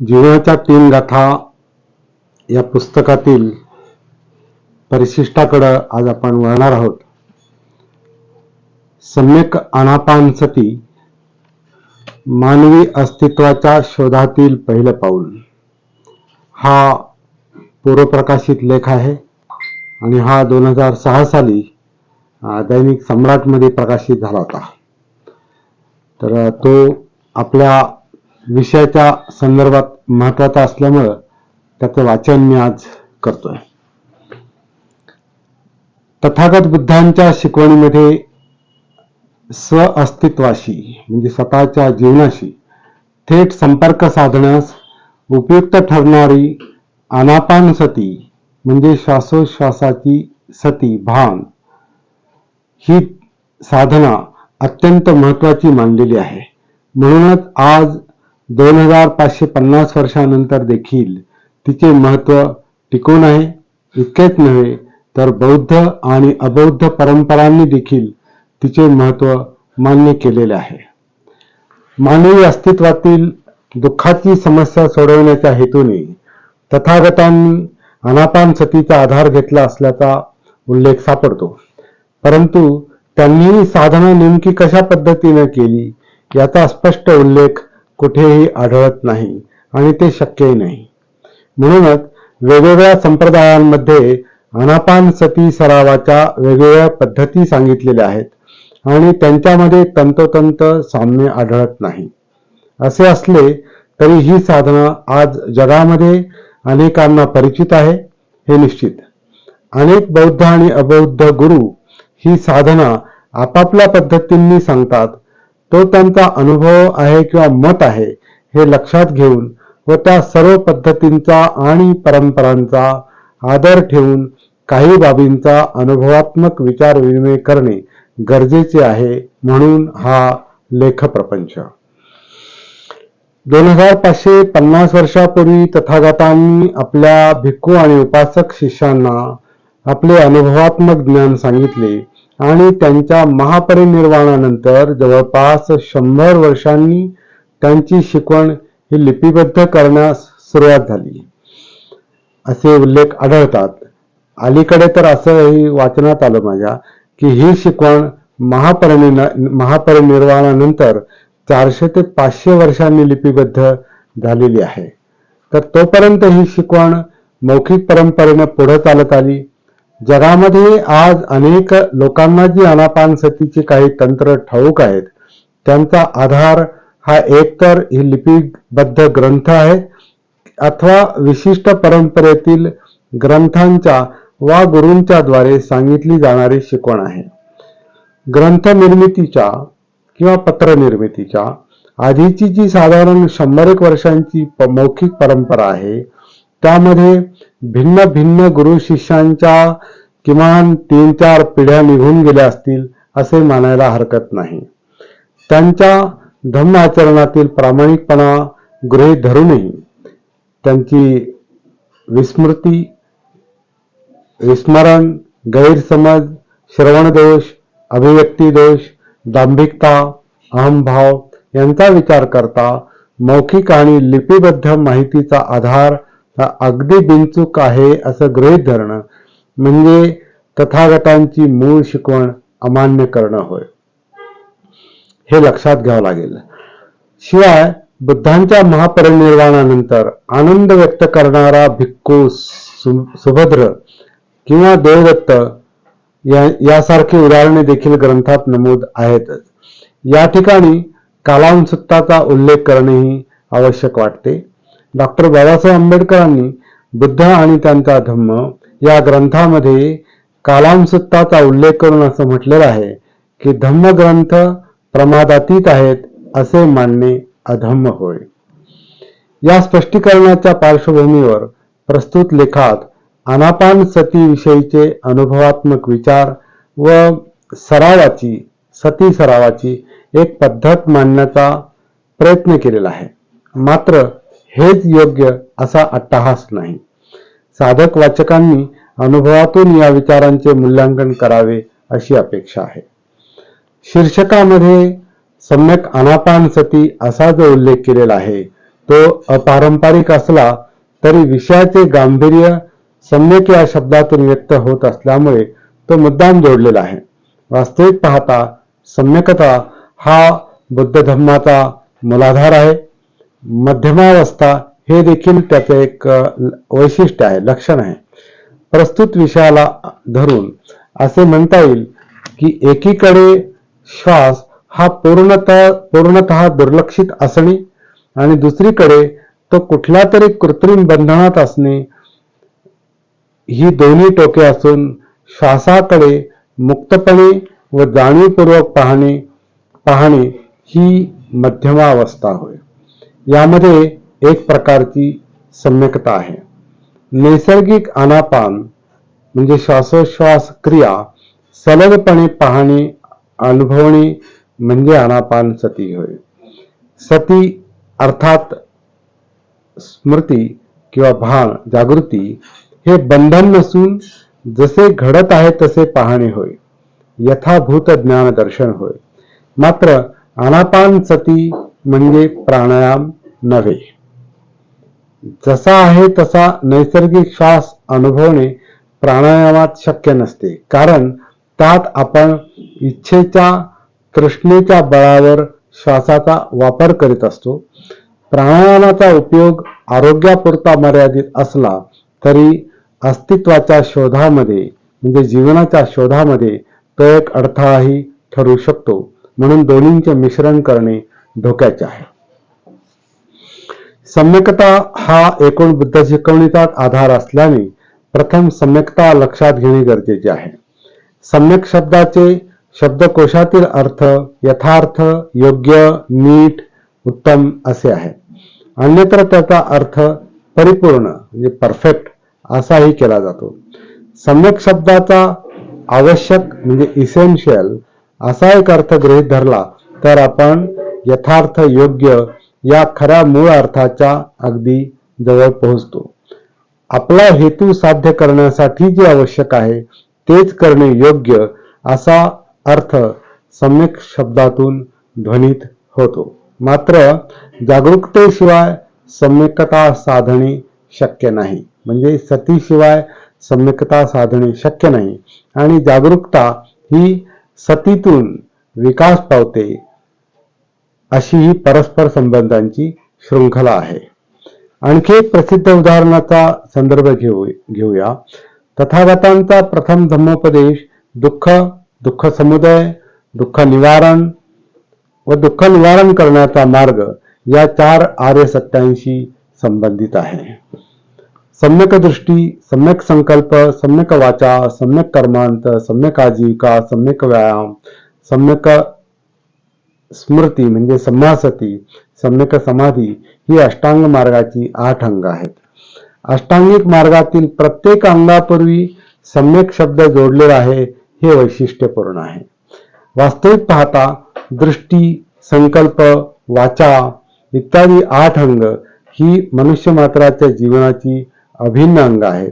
जीवनाच्या तीन गाथा या पुस्तकातील परिशिष्टाकडं आज आपण वळणार आहोत. सम्यक अनापान सती मानवी अस्तित्वाच्या शोधातील पहिलं पाऊल. हा पूर्वप्रकाशित लेख आहे आणि हा दोन हजार सहा साली दैनिक सम्राटमध्ये प्रकाशित झाला होता. तर तो आपल्या विषयाच्या संदर्भात महत्त्वाचा असल्यामुळं त्याचं वाचन मी आज करतोय. तथागत बुद्धांच्या शिकवणीमध्ये स्व अस्तित्वाशी म्हणजे स्वतःच्या जीवनाशी थेट संपर्क साधण्यास उपयुक्त ठरणारी अनापान सती म्हणजे श्वासोश्वासाची सती भान ही साधना अत्यंत महत्वाची मानलेली आहे. म्हणूनच आज दोन हजार पाचशे पन्नास वर्षानंतर देखील तिचे महत्त्व टिकून आहे. इतकेच नव्हे तर बौद्ध आणि अबौद्ध परंपरांनी देखील तिचे महत्त्व मान्य केलेले आहे. मानवी अस्तित्वातील दुःखाची समस्या सोडवण्याच्या हेतूने तथागतांनी अनापान सतीचा आधार घेतला असल्याचा उल्लेख सापडतो. परंतु त्यांनीही साधना नेमकी कशा पद्धतीने केली याचा स्पष्ट उल्लेख कुठेही आढळत नाही आणि ते शक्यही नाही. म्हणूनच वेगवेगळ्या संप्रदायांमध्ये अनापान सती सरावाच्या वेगवेगळ्या पद्धती सांगितलेल्या आहेत आणि त्यांच्यामध्ये तंतोतंत साम्य आढळत नाही. असे असले तरी ही साधना आज जगामध्ये अनेकांना परिचित आहे हे निश्चित. अनेक बौद्ध आणि अबौद्ध गुरु ही साधना आपापल्या पद्धतींनी सांगतात तो त्यांचा अनुभव आहे किंवा मत आहे हे लक्षात घेऊन व त्या सर्व पद्धतींचा आणि परंपरांचा आदर ठेवून काही बाबींचा अनुभवात्मक विचार विनिमय करणे गरजेचे आहे म्हणून हा लेखप्रपंच. दोन हजार पाचशे पन्नास वर्षापूर्वी तथागतांनी आपल्या भिक्खू आणि उपासक शिष्यांना आपले अनुभवात्मक ज्ञान सांगितले. आणि त्यांच्या महापरिनिर्वाणानंतर जवळपास शंभर वर्षांनी त्यांची शिकवण ही लिपिबद्ध करण्यास सुरुवात झाली. असे उल्लेख आढळतात. अलीकडे तर असंही वाचनात आलं माझ्या की ही शिकवण महापरिनि महापरिनिर्वाणानंतर चारशे ते पाचशे वर्षांनी लिपिबद्ध झालेली आहे. तर तोपर्यंत ही शिकवण मौखिक परंपरेनं पुढे चालत आली. जगामध्ये आज अनेक लोकांना जी अनापान सतीची काही तंत्र ठाऊक आहेत त्यांचा आधार हा एकतर ही लिपिबद्ध ग्रंथ आहे अथवा विशिष्ट परंपरेतील ग्रंथांच्या वा गुरूंच्या द्वारे सांगितली जाणारी शिकवण आहे. ग्रंथ निर्मितीच्या किंवा पत्र निर्मितीच्या आधीची जी साधारण शंभर एक वर्षांची मौखिक परंपरा आहे त्यामध्ये भिन्न भिन्न गुरु शिष्यांच्या किमान तीन चार पिढ्या निघून गेल्या असतील असे मानायला हरकत नाही. त्यांच्या धम्म आचरणातील प्रामाणिकपणा गृहीत धरूनही त्यांची विस्मृती विस्मरण गैरसमज श्रवणदोष अभिव्यक्ती दोष दांभिकता अहमभाव यांचा विचार करता मौखिक आणि लिपिबद्ध माहितीचा आधार हा अगदी बिनचूक आहे असं गृहीत धरणं म्हणजे तथागतांची मूळ शिकवण अमान्य करणं होय. हे लक्षात घ्यावं लागेल. शिवाय बुद्धांच्या महापरिनिर्वाणानंतर आनंद व्यक्त करणारा भिक्खू सुभद्र किंवा देवदत्त या- यासारखी उदाहरणे देखील ग्रंथात नमूद आहेतच या ठिकाणी कालांसुत्ताचा उल्लेख करणेही आवश्यक वाटते. डॉक्टर बाबासाहेब आंबेडकरांनी बुद्ध आणि त्यांचा धम्म या ग्रंथामध्ये कालांसुत्ताचा उल्लेख करून असं म्हटलेलं आहे की धम्म ग्रंथ प्रमादातीत आहेत असे मानणे अधम्म होय. या स्पष्टीकरणाच्या पार्श्वभूमीवर प्रस्तुत लेखात अनापान सती विषयीचे अनुभवात्मक विचार व सरावाची सती सरावाची एक पद्धत मांडण्याचा प्रयत्न केलेला आहे. मात्र हेच योग्य असा अट्टहास नाही. साधक वाचकांनी अनुभवातून या विचारांचे मूल्यांकन करावे अशी अपेक्षा आहे. शीर्षकामध्ये सम्यक अनापान सती असा जो उल्लेख केलेला आहे तो अपारंपरिक असला तरी विषयाचे गांभीर्य सम्यक या शब्दातून व्यक्त होत असल्यामुळे तो मुद्दाम जोडलेला आहे. वास्तविक पाहता सम्यकता हा बुद्ध धर्माचा मूलाधार आहे. मध्यमावस्था हे देखील त्याचे एक वैशिष्ट्य आहे लक्षण आहे. प्रस्तुत विषयाला धरून असे म्हणता येईल की एकीकडे श्वास हा पूर्णतः पूर्णतः दुर्लक्षित असणे आणि दुसरीकडे तो कुठल्या तरी कृत्रिम बंधनात असणे ही दोन्ही टोके असून श्वासाकडे मुक्तपणे व जाणीवपूर्वक पाहणे पाहणे ही मध्यमावस्था होय. यामध्ये एक प्रकारची सम्यकता आहे. नैसर्गिक अनापान म्हणजे श्वासोश्वास क्रिया, सलगपणे पाहणे, अनुभवणे, म्हणजे अनापान सती होय. सती अर्थात स्मृती किंवा भान, जागृती, हे बंधन नसून जसे घडत आहे तसे पाहणे होय. यथाभूत ज्ञान दर्शन होय. मात्र अनापान सती म्हणजे प्राणायाम नव्हे. जसा आहे तसा नैसर्गिक श्वास अनुभवणे प्राणायामात शक्य नसते. कारण त्यात आपण इच्छेच्या तृष्णेच्या बळावर श्वासाचा वापर करीत असतो. प्राणायामाचा उपयोग आरोग्यापुरता मर्यादित असला तरी अस्तित्वाच्या शोधामध्ये म्हणजे जीवनाच्या शोधामध्ये तो एक अडथळाही ठरू शकतो. म्हणून दोन्हींचे मिश्रण करणे धोक्याचे आहे. सम्यकता हा एकूण बुद्ध शिकवणीचाच आधार असल्याने प्रथम सम्यकता लक्षात घेणे गरजेचे आहे. सम्यक शब्दाचे शब्दकोशातील अर्थ यथार्थ योग्य नीट उत्तम असे आहे अन्यत्र त्याचा अर्थ परिपूर्ण म्हणजे परफेक्ट असाही केला जातो. सम्यक शब्दाचा आवश्यक म्हणजे इसेन्शियल असा एक अर्थ गृहीत धरला तर आपण यथार्थ योग्य या खऱ्या मूळ अर्थाच्या अगदी जवळ पोहोचतो. आपला हेतू साध्य करण्यासाठी जे आवश्यक आहे तेच करणे योग्य असा अर्थ सम्यक शब्दातून ध्वनित होतो. मात्र जागरूकतेशिवाय सम्यकता साधणे शक्य नाही. म्हणजे सतीशिवाय सम्यकता साधणे शक्य नाही. आणि जागरूकता ही सतीतून विकास पावते अशी ही परस्पर संबंधांची शृंखला आहे. आणखी एक प्रसिद्ध उदाहरणाचा संदर्भ घेऊ घेऊया. तथागतांचा प्रथम धम्मोपदेश दुःख दुःख समुदय दुःख निवारण व दुःख निवारण करण्याचा मार्ग या चार आर्य सत्यांशी संबंधित आहे. सम्यक दृष्टी सम्यक संकल्प सम्यक वाचा सम्यक कर्मांत सम्यक आजीविका सम्यक व्यायाम सम्यक स्मृती म्हणजे समासती सम्यक समाधी ही अष्टांग मार्गाची आठ अंग आहेत. अष्टांगिक मार्गातील प्रत्येक अंगापूर्वी सम्यक शब्द जोडलेला आहे हे वैशिष्ट्यपूर्ण आहे. वास्तविक पाहता दृष्टी संकल्प वाचा इत्यादी आठ अंग ही मनुष्य मात्राच्या जीवनाची अभिन्न अंग आहेत.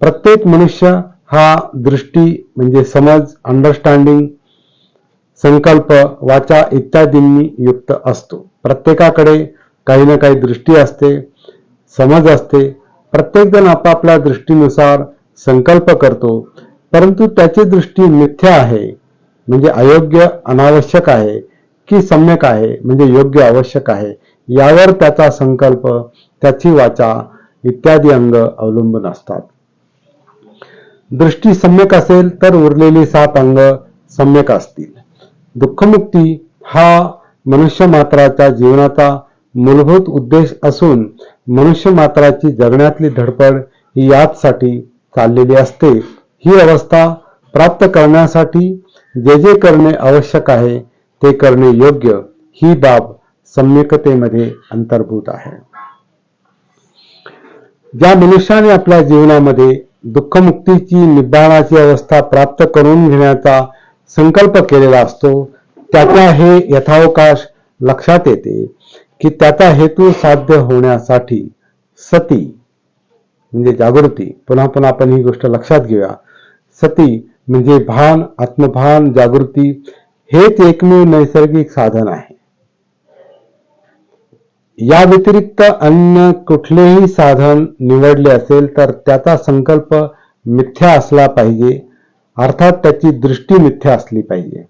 प्रत्येक मनुष्य हा दृष्टी म्हणजे समज अंडरस्टँडिंग संकल्प वाचा इत्यादींनी युक्त असतो. प्रत्येकाकडे काही ना काही दृष्टी असते समज असते. प्रत्येकजण आपापल्या दृष्टीनुसार संकल्प करतो परंतु त्याची दृष्टी मिथ्या आहे. म्हणजे अयोग्य अनावश्यक आहे की सम्यक आहे म्हणजे योग्य आवश्यक आहे. यावर त्याचा संकल्प त्याची वाचा इत्यादी अंग अवलंबून असतात. दृष्टी सम्यक असेल तर उरलेली सात अंग सम्यक असतील. दुःखमुक्ती हा मनुष्य मात्राच्या जीवनाचा मूलभूत उद्देश असून मनुष्य मात्राची जगण्यातली धडपड ही याचसाठी चाललेली असते. ही अवस्था प्राप्त करण्यासाठी जे जे करणे आवश्यक आहे ते करणे योग्य. ही बाब सम्यकतेमध्ये अंतर्भूत आहे. ज्या मनुष्याने आपल्या जीवनामध्ये दुःखमुक्तीची निब्बाणाची अवस्था प्राप्त करून घेण्याचा संकल्प केलेला असतो. त्याचा हे यथावकाश लक्षात येते की त्याचा हेतू साध्य होण्यासाठी सती म्हणजे जागृती. पुन्हा पुन्हा आपण ही गोष्ट लक्षात घेऊया. सती म्हणजे भान आत्मभान जागृती. हेच एकमेव नैसर्गिक साधन आहे. या व्यतिरिक्त अन्य कुठलेही साधन निवडले असेल तर त्याचा संकल्प मिथ्या असला पाहिजे. अर्थात त्याची दृष्टी मिथ्या असली पाहिजे.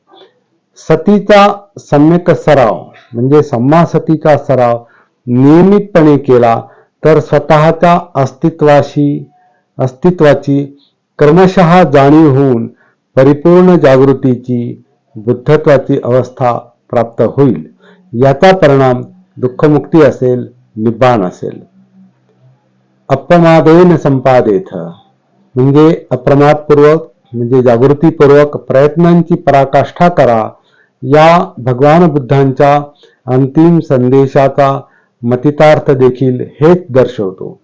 सतीचा सम्यक सराव म्हणजे सम्मा सतीचा सराव नियमितपणे केला तर स्वतःच्या अस्तित्वाशी अस्तित्वाची क्रमशः जाणीव होऊन परिपूर्ण जागृतीची बुद्धत्वाची अवस्था प्राप्त होईल. याचा परिणाम दुःखमुक्ती असेल निब्बाण असेल. अपमादेन संपादेथ म्हणजे अप्रमादपूर्वक म्हणजे जागृतीपूर्वक प्रयत्नांची पराकाष्ठा करा. या भगवान बुद्धांच्या अंतिम संदेशाचा मतितार्थ देखील हेच दर्शवतो.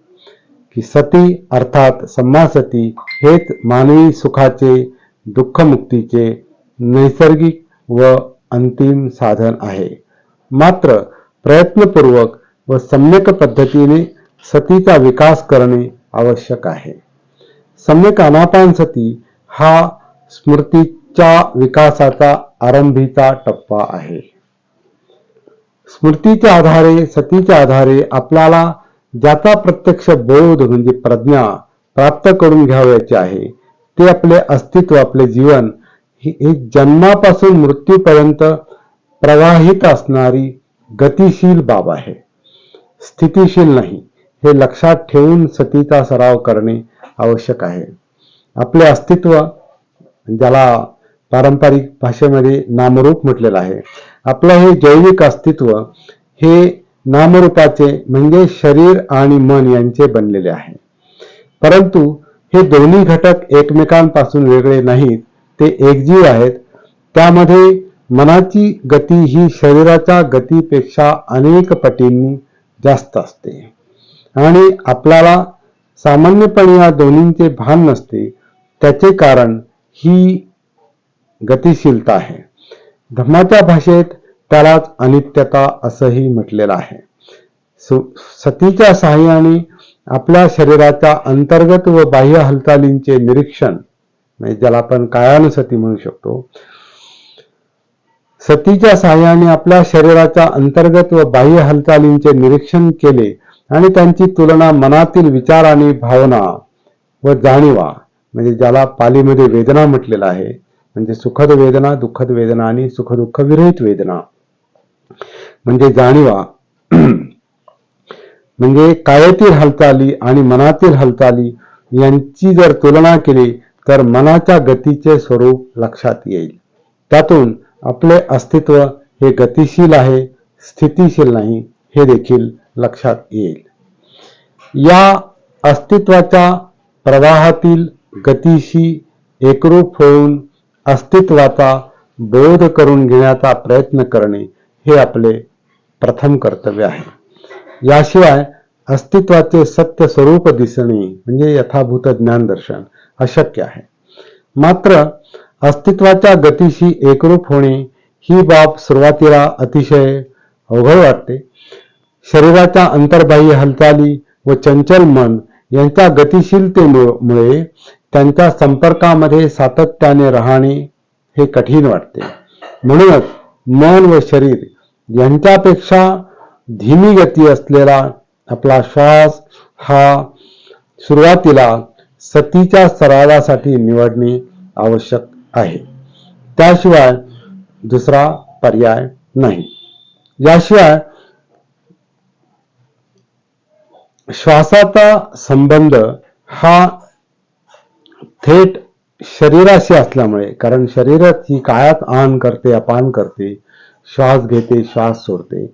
की सती अर्थात सम्मासती हेच मानवी सुखाचे दुःखमुक्तीचे नैसर्गिक व अंतिम साधन आहे. मात्र प्रयत्नपूर्वक व सम्यक पद्धतीने सतीचा विकास करणे आवश्यक आहे. सम्यक अनापान सती हा स्मृतीच्या विकासाचा आरंभीचा टप्पा आहे. स्मृतीच्या आधारे सतीच्या आधारे आपल्याला ज्याचा प्रत्यक्ष बोध म्हणजे प्रज्ञा प्राप्त करून घ्यावयाचे आहे ते आपले अस्तित्व आपले जीवन ही जन्मापासून मृत्यूपर्यंत प्रवाहित असणारी गतिशील बाब आहे. स्थितीशील नाही हे लक्षात ठेवून सतीचा सराव करणे आवश्यक आहे. आपले अस्तित्व ज्याला पारंपरिक भाषेमध्ये नामरूप म्हटलेलं आहे. आपलं हे जैविक अस्तित्व हे नामरूपाचे म्हणजे शरीर आणि मन यांचे बनलेले आहे. परंतु हे दोन्ही घटक एकमेकांपासून वेगळे नाहीत ते एकजीव आहेत. त्यामध्ये मनाची गती ही शरीराच्या गतीपेक्षा अनेक पटींनी जास्त असते. आणि आपल्याला सामान्यपणे या दोन्हींचे भान नसते त्याचे कारण ही गतिशीलता आहे. धम्माच्या भाषेत त्यालाच अनित्यता असंही म्हटलेलं आहे. सतीच्या सहाय्याने आपल्या शरीराच्या अंतर्गत व बाह्य हालचालींचे निरीक्षण म्हणजे ज्याला आपण कायानुसती म्हणू शकतो सतीच्या सहाय्याने आपल्या शरीराच्या अंतर्गत व बाह्य हालचालींचे निरीक्षण केले आणि त्यांची तुलना मनातील विचार आणि भावना व जाणीवा म्हणजे ज्याला पालीमध्ये वेदना म्हटलेला आहे म्हणजे सुखद वेदना दुःखद वेदना आणि सुखदुःख विरहित वेदना. म्हणजे जाणीवा म्हणजे कायातील हालचाली आणि मनातील हालचाली यांची जर तुलना केली तर मनाच्या गतीचे स्वरूप लक्षात येईल. त्यातून आपले अस्तित्व हे गतिशील आहे स्थितीशील नाही हे देखील लक्षात येईल. या अस्तित्वाच्या प्रवाहातील गतीशी एकरूप होऊन अस्तित्वाचा बोध करून घेण्याचा प्रयत्न करणे हे आपले प्रथम कर्तव्य आहे. याशिवाय अस्तित्वाचे सत्य स्वरूप दिसणे म्हणजे यथाभूत ज्ञान दर्शन अशक्य आहे. मात्र अस्तित्वाच्या गतीशी एकरूप होणे ही बाब सुरुवातीला अतिशय अवघड वाटते. शरीराच्या अंतर्बाह्य हालचाली व चंचल मन यांच्या गतिशीलतेमुळे त्यांच्या संपर्कामध्ये सातत्याने राहणे हे कठीण वाटते. म्हणूनच मन व शरीर यांच्यापेक्षा धीमी गती असलेला आपला श्वास हा सुरुवातीला सतीच्या सरावासाठी निवडणे आवश्यक आहे. त्याशिवाय दुसरा पर्याय नाही. याशिवाय श्वासाचा संबंध हा थेट शरीराशी असल्यामुळे कारण शरीरच ही काळात आन करते अपान करते श्वास घेते श्वास सोडते.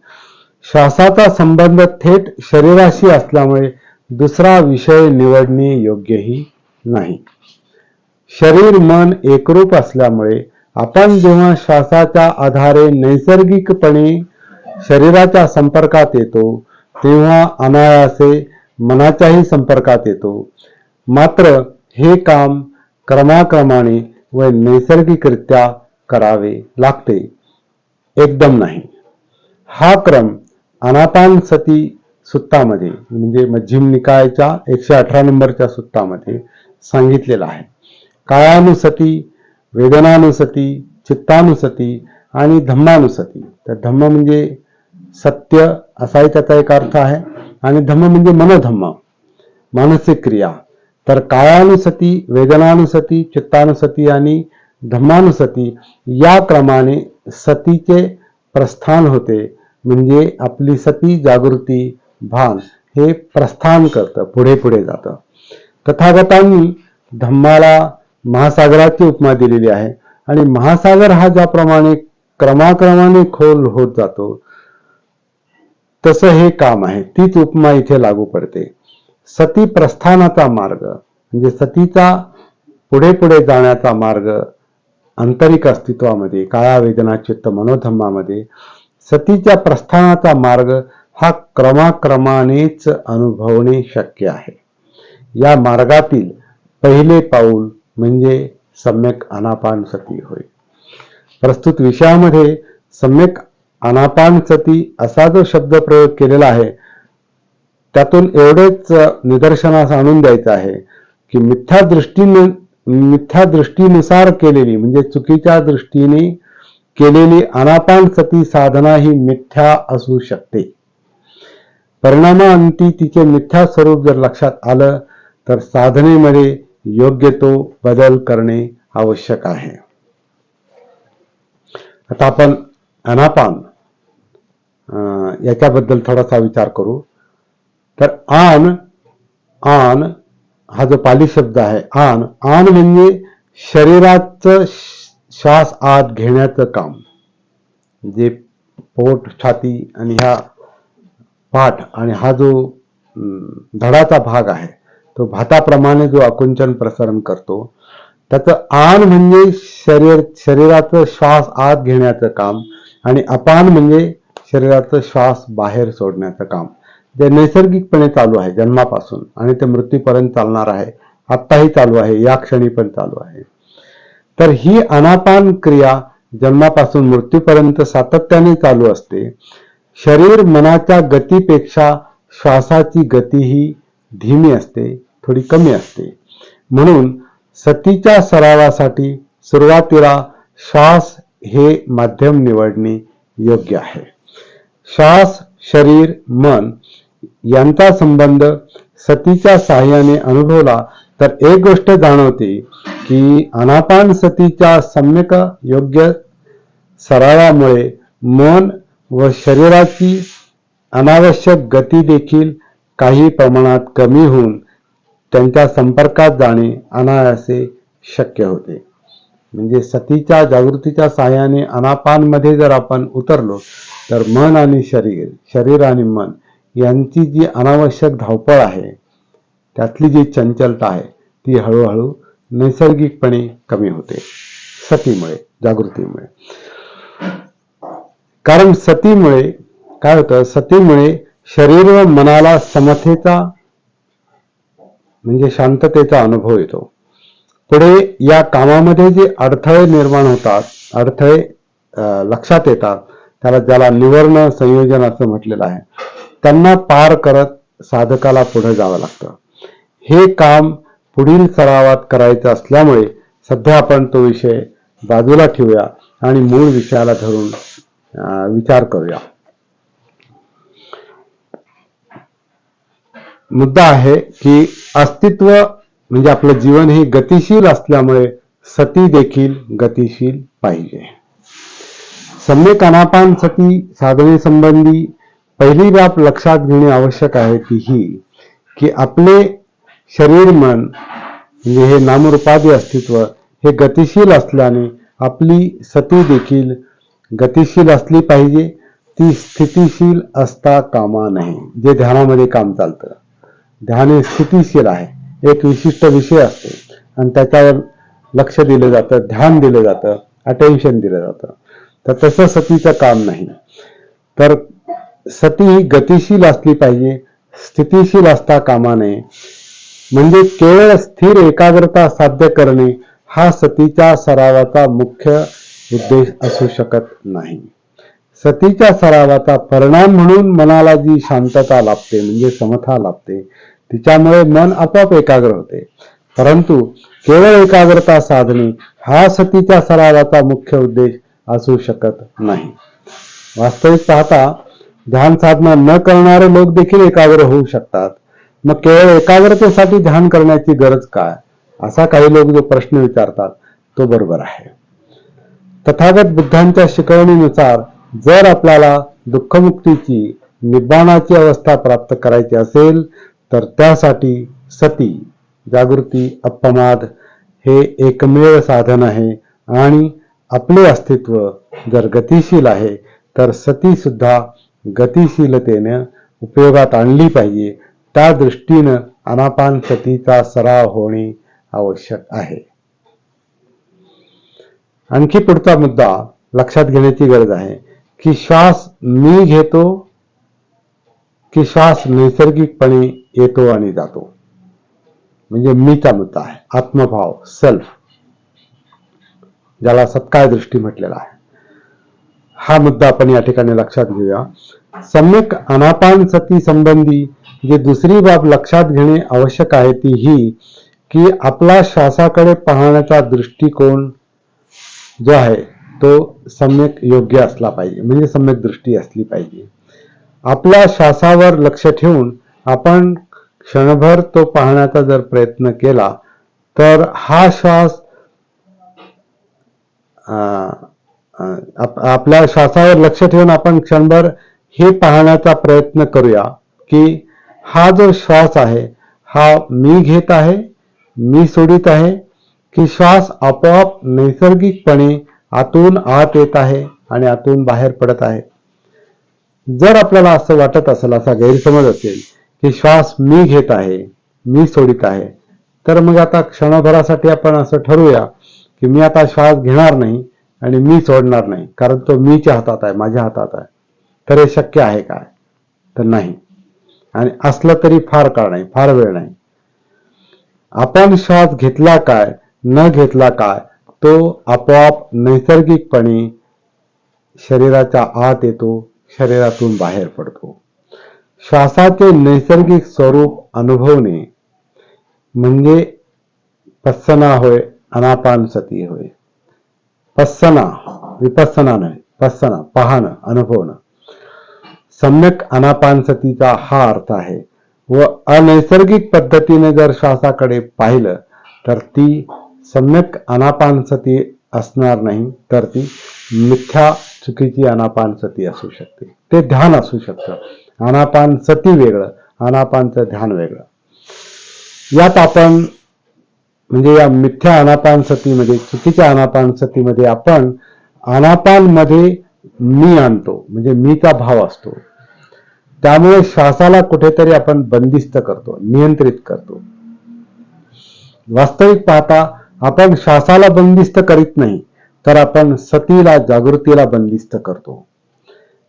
श्वासाचा संबंध थेट शरीराशी असल्यामुळे दुसरा विषय निवडणे योग्यही नाही. शरीर मन एकरूप असल्यामुळे आपण जेव्हा श्वासाच्या आधारे नैसर्गिकपणे शरीराच्या संपर्कात येतो तेव्हा अनायासे मनाच्याही संपर्कात येतो. मात्र हे काम क्रमाक्रमाने व नैसर्गिकरित्या करावे लागते. एकदम नाही. हा क्रम अनापान सती सुत्तामध्ये म्हणजे मध्यम निकायच्या एकशे अठरा नंबरच्या सुत्तामध्ये सांगितलेला आहे. काळानुसती वेदनानुसती चित्तानुसती आणि धम्मानुसती. तर धम्म म्हणजे सत्य असाही त्याचा एक अर्थ आहे. आणि धम्म म्हणजे मनोधम्म मानसिक क्रिया. तर काळानुसती वेदनानुसती चित्तानुसती आणि धम्मानुसती या क्रमाने सतीचे प्रस्थान होते. म्हणजे आपली सती जागृती भान हे प्रस्थान करतं पुढे पुढे जातं. तथागतांनी धम्माला महासागराची उपमा दिलेली आहे. आणि महासागर हा ज्याप्रमाणे क्रमाक्रमाने खोल होत जातो तसं हे काम आहे. तीच उपमा इथे लागू पडते. सती प्रस्थानाचा मार्ग म्हणजे सतीचा पुढे पुढे जाण्याचा मार्ग आंतरिक अस्तित्वामध्ये काळा वेदना चित्त मनोधम्मामध्ये सतीच्या प्रस्थानाचा मार्ग हा क्रमाक्रमानेच अनुभवणे शक्य आहे. या मार्गातील पहिले पाऊल म्हणजे सम्यक अनापान सती होय. प्रस्तुत विषयामध्ये सम्यक अनापान सती असा जो शब्द प्रयोग केलेला आहे त्यातून एवढेच निदर्शनास आणून द्यायचं आहे की मिथ्या दृष्टीने मिथ्या दृष्टीनुसार केलेली म्हणजे चुकीच्या दृष्टीने केलेली अनापान सती साधना ही मिथ्या असू शकते. परिणामाअंती तिचे मिथ्या स्वरूप जर लक्षात आलं तर साधनेमध्ये योग्य तो बदल करणे आवश्यक आहे. आता आपण अनापान याच्याबद्दल थोडासा विचार करू. तर आन आन हा जो पाली शब्द आहे आन. आन म्हणजे शरीराचं श्वास आत घेण्याचं काम. जे पोट छाती आणि ह्या पाठ आणि हा जो धडाचा भाग आहे तो भाताप्रमाणे जो आकुंचन प्रसारण करतो त्याचं आन म्हणजे शरीर शरीराचं श्वास आत घेण्याचं काम आणि अपान म्हणजे शरीराचं श्वास बाहेर सोडण्याचं काम. जे नैसर्गिकपणे चालू आहे जन्मापासून आणि ते मृत्यूपर्यंत चालणार आहे आत्ताही चालू आहे या क्षणी पण चालू आहे. तर ही अनापान क्रिया जन्मापासून मृत्यूपर्यंत सातत्याने चालू असते. शरीर मनाच्या गतीपेक्षा श्वासाची गती ही धीमी असते थोडी कमी असते. म्हणून सतीच्या सरावासाठी सुरुवातीला श्वास हे माध्यम निवडणे योग्य आहे. श्वास शरीर मन यांचा संबंध सतीच्या साह्याने अनुभवला तर एक गोष्ट जाणवते की अनापान सतीच्या सम्यक योग्य सरावामुळे मन व शरीराची अनावश्यक गती देखील काही प्रमाणात कमी होऊन त्यांच्या संपर्कात जाणे अनायासे शक्य होते. म्हणजे सतीच्या जागृतीच्या साह्याने अनापानमध्ये जर आपण उतरलो तर मन आणि शरीर शरीर आणि मन यांची जी अनावश्यक धावपळ आहे त्यातली जी चंचलता आहे ती हळूहळू नैसर्गिकपणे कमी होते. सतीमुळे जागृतीमुळे. कारण सतीमुळे काय होतं? सतीमुळे शरीर व मनाला समतेचा म्हणजे शांततेचा अनुभव येतो. पुढे या कामामध्ये जे अडथळे निर्माण होतात अडथळे लक्षात येतात त्याला ज्याला निवर्ण संयोजन असं म्हटलेलं आहे त्यांना पार करत साधकाला पुढे जावं लागतं. हे काम पुढील सरावात करायचं असल्यामुळे सध्या आपण तो विषय बाजूला ठेवूया आणि मूळ विषयाला धरून विचार करूया. मुद्दा आहे की अस्तित्व म्हणजे आपलं जीवन हे गतिशील असल्यामुळे सती देखील गतिशील पाहिजे. सम्यक अनापान सती साधनेसंबंधी पहिली बाब लक्षात घेणे आवश्यक आहे ती ही की आपले शरीर मन म्हणजे हे नामरूपादी अस्तित्व हे गतिशील असल्याने आपली सती देखील गतिशील असली पाहिजे ती स्थितीशील असता कामा नाही जे ध्यानामध्ये काम चालतं. ध्यान हे स्थितीशील आहे एक विशिष्ट विषय असतो आणि त्याच्यावर लक्ष दिलं जातं ध्यान दिलं जातं अटेन्शन दिलं जातं. तर तसं सतीचं काम नाही. तर सती ही गतिशील असली पाहिजे स्थितीशील असता कामा नये. म्हणजे केवळ स्थिर एकाग्रता साध्य करणे हा सतीच्या सरावाचा मुख्य उद्देश असू शकत नाही. सतीच्या सरावाचा परिणाम म्हणून मनाला जी शांतता लाभते म्हणजे समता लाभते तिच्यामुळे मन आपोआप एकाग्र होते. परंतु केवळ एकाग्रता साधणे हा सतीच्या सरावाचा मुख्य उद्देश असू शकत नाही. वास्तविक पाहता ध्यान साधना न करणारे लोक देखील एकाग्र होऊ शकतात. मग केवळ एकाग्रतेसाठी ध्यान करण्याची गरज काय? असा काही लोक जो प्रश्न विचारतात तो बरोबर आहे. तथागत बुद्धांच्या शिकवणीनुसार जर आपल्याला दुःखमुक्तीची निब्बाणाची अवस्था प्राप्त करायची असेल तर त्यासाठी सती जागृती अपमाद हे एकमेव साधन आहे आणि आपले अस्तित्व जर गतिशील आहे तर सती सुद्धा गतिशीलतेने उपयोगात आणली पाहिजे. त्या दृष्टीनं अनापान सतीचा सराव होणे आवश्यक आहे. आणखी पुढचा मुद्दा लक्षात घेण्याची गरज आहे की श्वास मी घेतो की श्वास नैसर्गिकपणे येतो आणि जातो. म्हणजे मीचा मुद्दा आहे. आत्मभाव सेल्फ ज्याला सत्काय दृष्टी म्हटलेला आहे. हा मुद्दा आपण या ठिकाणी लक्षात घेऊया. सम्यक अनापान सती संबंधी जी दुसरी बाब लक्षात घेणे आवश्यक आहे ती ही की आपला श्वासाकडे पाहण्याचा दृष्टिकोन जो आहे तो सम्यक योग्य असला पाहिजे. म्हणजे सम्यक दृष्टी असली पाहिजे. आपल्या श्वासावर लक्ष ठेवून आपण क्षणभर तो पाहण्याचा जर प्रयत्न केला तर हा श्वास आपल्या श्वासावर लक्ष ठेवून आपण क्षणभर हे पाहण्याचा प्रयत्न करूया की हा जो श्वास आहे हा मी घेत आहे मी सोडित आहे की श्वास आपोआप नैसर्गिकपणे आतून आत येत आहे आणि आतून बाहेर पडत आहे. जर आपल्याला असं वाटत असेल असा गैरसमज असेल की श्वास मी घेत आहे मी सोडित आहे तर मग आता क्षणभरासाठी आपण असं ठरवूया की मी आता श्वास घेणार नाही आणि मी सोडणार नाही कारण तो मीच्या हातात आहे माझ्या हातात आहे. तर हे शक्य आहे काय तर नाही. आणि असलं तरी फार काळ नाही फार वेळ नाही. आपण श्वास घेतला काय न घेतला काय तो आपोआप नैसर्गिकपणे शरीराच्या आत येतो शरीरातून बाहेर पडतो. श्वासाचे नैसर्गिक स्वरूप अनुभवणे म्हणजे पत्सना होय अनापान सती होय. पस्सना विपस्सना नाही पस्सना पाहणं अनुभवणं. सम्यक अनापानसतीचा हा अर्थ आहे. व अनैसर्गिक पद्धतीने जर श्वासाकडे पाहिलं तर ती सम्यक अनापानसती असणार नाही तर ती मिथ्या चुकीची अनापानसती असू शकते. ते ध्यान असू शकतं. अनापानसती वेगळं अनापानचं ध्यान वेगळं. यात आपण म्हणजे या मिथ्या अनापान सतीमध्ये चुकीच्या अनापान सतीमध्ये आपण अनापानमध्ये मी आणतो म्हणजे मीचा भाव असतो. त्यामुळे श्वासाला कुठेतरी आपण बंदिस्त करतो नियंत्रित करतो. वास्तविक पाहता आपण श्वासाला बंदिस्त करीत नाही तर आपण सतीला जागृतीला बंदिस्त करतो.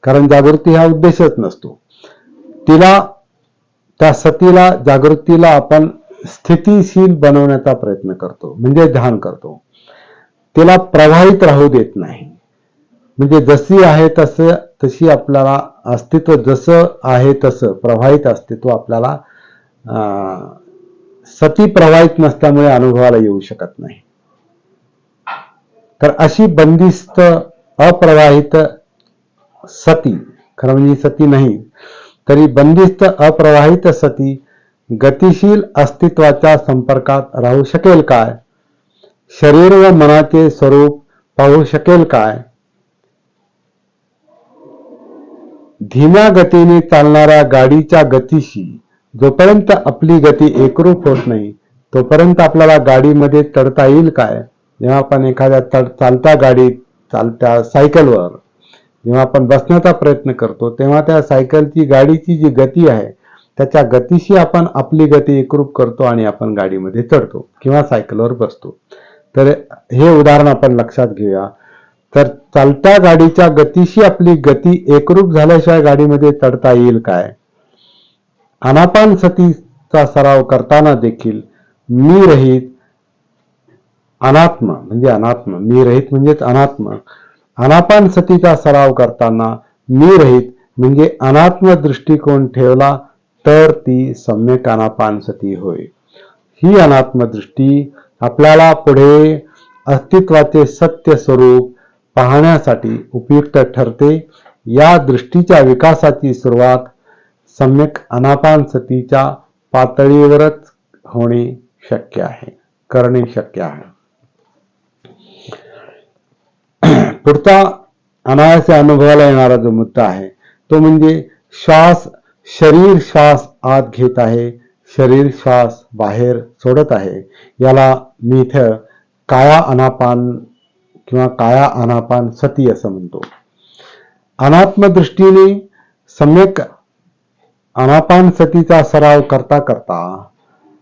कारण जागृती हा उद्देशच नसतो. तिला त्या सतीला जागृतीला आपण स्थितीशील बनवण्याचा प्रयत्न करतो म्हणजे ध्यान करतो. तिला प्रवाहित राहू देत नाही. म्हणजे जशी आहे तसं तशी आपल्याला अस्तित्व जसं आहे तसं प्रवाहित अस्तित्व आपल्याला सती प्रवाहित नसल्यामुळे अनुभवाला येऊ शकत नाही. तर अशी बंदिस्त अप्रवाहित सती खरं म्हणजे सती नाही तरी बंदिस्त अप्रवाहित सती गतिशील अस्तित्वाच्या संपर्कात राहू शकेल काय? शरीर व मनाचे स्वरूप पाहू शकेल काय? धीम्या गतीने चालणाऱ्या गाडीच्या गतीशी जोपर्यंत आपली गती एकरूप होत नाही तोपर्यंत आपल्याला गाडीमध्ये चढता येईल काय? जेव्हा आपण एखाद्या चालत्या गाडीत चालत्या सायकलवर जेव्हा आपण बसण्याचा प्रयत्न करतो तेव्हा त्या सायकलची गाडीची जी गती आहे त्याच्या गतीशी आपण आपली गती एकरूप करतो आणि आपण गाडीमध्ये चढतो किंवा सायकलवर बसतो. तर हे उदाहरण आपण लक्षात घेऊया. तर चालत्या गाडीच्या गतीशी आपली गती एकरूप झाल्याशिवाय गाडीमध्ये चढता येईल काय? अनापान सतीचा सराव करताना देखील मी रहित अनात्म म्हणजे अनात्म मी रहित म्हणजेच अनात्म. अनापान सतीचा सराव करताना मी रहित म्हणजे अनात्म दृष्टिकोन ठेवला तर ती सम्यक अनापान सती होय. ही अनात्मदृष्टी आपल्याला पुढे अस्तित्वाचे सत्य स्वरूप पाहण्यासाठी उपयुक्त ठरते. या दृष्टीच्या विकासाची सुरुवात सम्यक अनापान सतीच्या पातळीवरच होणे शक्य आहे करणे शक्य आहे. पुढचा अनायासे अनुभवाला येणारा जो मुद्दा आहे तो म्हणजे श्वास शरीर श्वास आत घेत आहे शरीर श्वास बाहेर सोडत आहे. याला मी इथं काया अनापान किंवा काया अनापान सती असं म्हणतो. अनात्म दृष्टीने सम्यक अनापान सतीचा सराव करता करता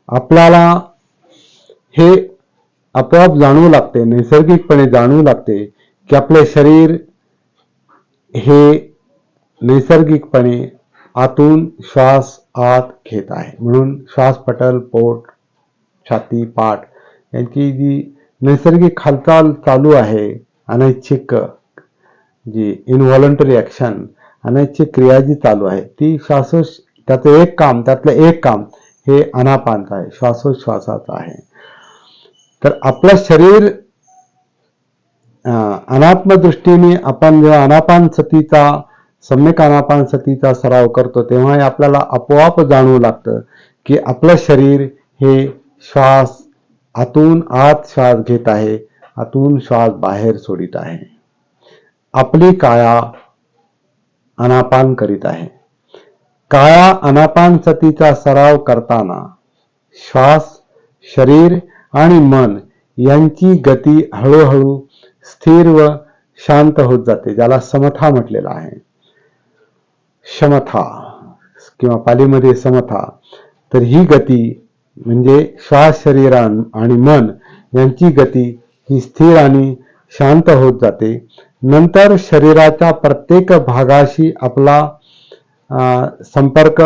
आपल्याला हे आपोआप जाणवू लागते नैसर्गिकपणे जाणवू लागते की आपले शरीर हे नैसर्गिकपणे आतून श्वास आत घेत आहे. म्हणून श्वास पटल पोट छाती पाठ यांची जी नैसर्गिक हालचाल चालू आहे अनैच्छिक जी इनव्हॉलंटरी ॲक्शन अनैच्छिक क्रिया जी चालू आहे ती श्वासो त्याचं एक काम त्यातलं एक काम हे अनापानचं आहे श्वासोच्छ्वासाचं आहे. तर आपलं शरीर अनात्मदृष्टीने आपण जेव्हा अनापान सतीचा सम्यक अनापान सतीचा सराव करतो तेव्हा आपल्याला आपोआप जाणवू लागतं की आपलं शरीर हे श्वास आतून आत श्वास घेत आहे आतून श्वास बाहेर सोडित आहे. आपली काया अनापान करीत आहे. काया अनापान सतीचा सराव करताना श्वास शरीर आणि मन यांची गती हळूहळू स्थिर व शांत होत जाते ज्याला समथा म्हटलेला आहे. क्षमता किंवा पालीमध्ये समथा तर ही गती म्हणजे श्वास शरीरान आणि मन यांची गती ही स्थिर आणि शांत होत जाते. नंतर शरीराच्या प्रत्येक भागाशी आपला संपर्क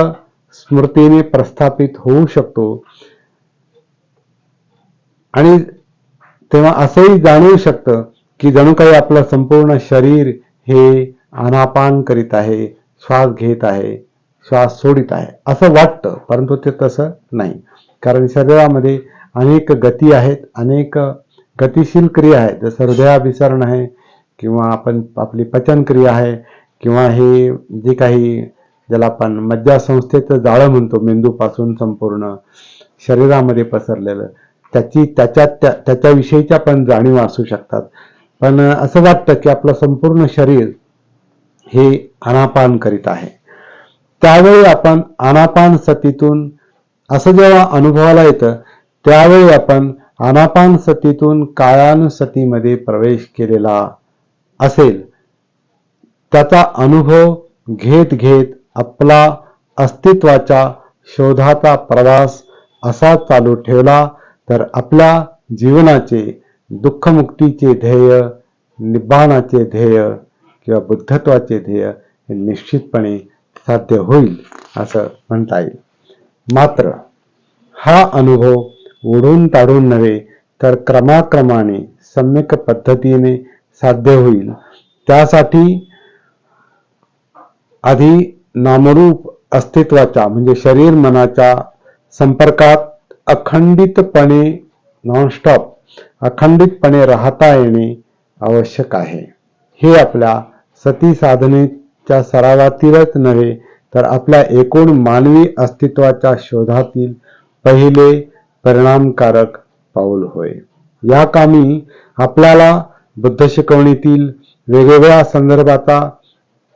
स्मृतीने प्रस्थापित होऊ शकतो. आणि तेव्हा असंही जाणवू शकतं की जणू काही आपलं संपूर्ण शरीर हे अनापान करीत आहे. श्वास घेत आहे श्वास सोडित आहे असं वाटतं परंतु ते तसं नाही. कारण शरीरामध्ये अनेक गती आहेत अनेक गतिशील क्रिया आहेत. जसं हृदयाभिसरण आहे किंवा आपण आपली पचनक्रिया आहे किंवा हे जे काही ज्याला आपण मज्जासंस्थेचं जाळं म्हणतो मेंदूपासून संपूर्ण शरीरामध्ये पसरलेलं त्याची त्याच्यात त्या त्याच्याविषयीच्या पण जाणीव असू शकतात. पण असं वाटतं की आपलं संपूर्ण शरीर हे अनापान करीत आहे. त्यावेळी आपण अनापान सतीतून असं जेव्हा अनुभवाला येतं त्यावेळी आपण अनापान सतीतून काळानुसतीमध्ये प्रवेश केलेला असेल. त्याचा अनुभव घेत घेत आपला अस्तित्वाच्या शोधाचा प्रवास असा चालू ठेवला तर आपल्या जीवनाचे दुःखमुक्तीचे ध्येय निब्बाणाचे ध्येय किंवा बुद्धत्वाचे ध्येय हे निश्चितपणे साध्य होईल असं म्हणता येईल. मात्र हा अनुभव ओढून ताडून नव्हे तर क्रमाक्रमाने सम्यक पद्धतीने साध्य होईल. त्यासाठी आधी नामरूप अस्तित्वाच्या म्हणजे शरीर मनाच्या संपर्कात अखंडितपणे नॉनस्टॉप अखंडितपणे राहता येणे आवश्यक आहे. हे आपल्या सती साधनेच्या सरावातीलच नव्हे तर आपल्या एकूण मानवी अस्तित्वाच्या शोधातील पहिले परिणामकारक पाऊल होय. या कामी आपल्याला बुद्ध शिकवणीतील वेगवेगळ्या संदर्भाचा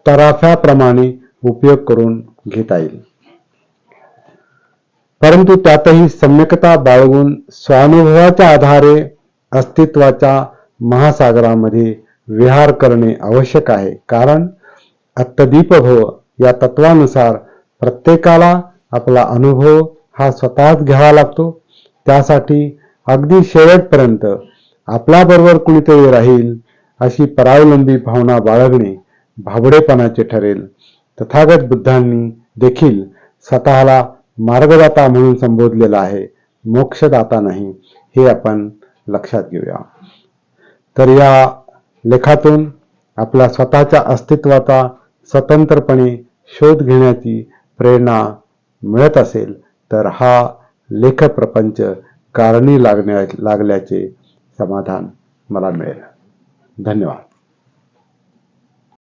तराफ्याप्रमाणे उपयोग करून घेता येईल. परंतु त्यातही सम्यकता बाळगून स्वानुभवाच्या आधारे अस्तित्वाच्या महासागरामध्ये विहार करणे आवश्यक आहे. कारण भव या तत्वानुसार प्रत्येकाला आपला अनुभव हा स्वतःच घ्यावा लागतो. त्यासाठी अगदी शेवटपर्यंत आपल्याबरोबर कुणीतरी राहील अशी परावलंबी भावना बाळगणे भाबडेपणाचे ठरेल. तथागत बुद्धांनी देखील स्वतःला मार्गदाता म्हणून संबोधलेला आहे. मोक्षदाता नाही. हे आपण लक्षात घेऊया. तर या लेखातून आपला स्वतःच्या अस्तित्वाचा स्वतंत्रपणे शोध घेण्याची प्रेरणा मिळत असेल तर हा लेखप्रपंच कारणी लागण्या लागल्याचे समाधान मला मिळेल. धन्यवाद.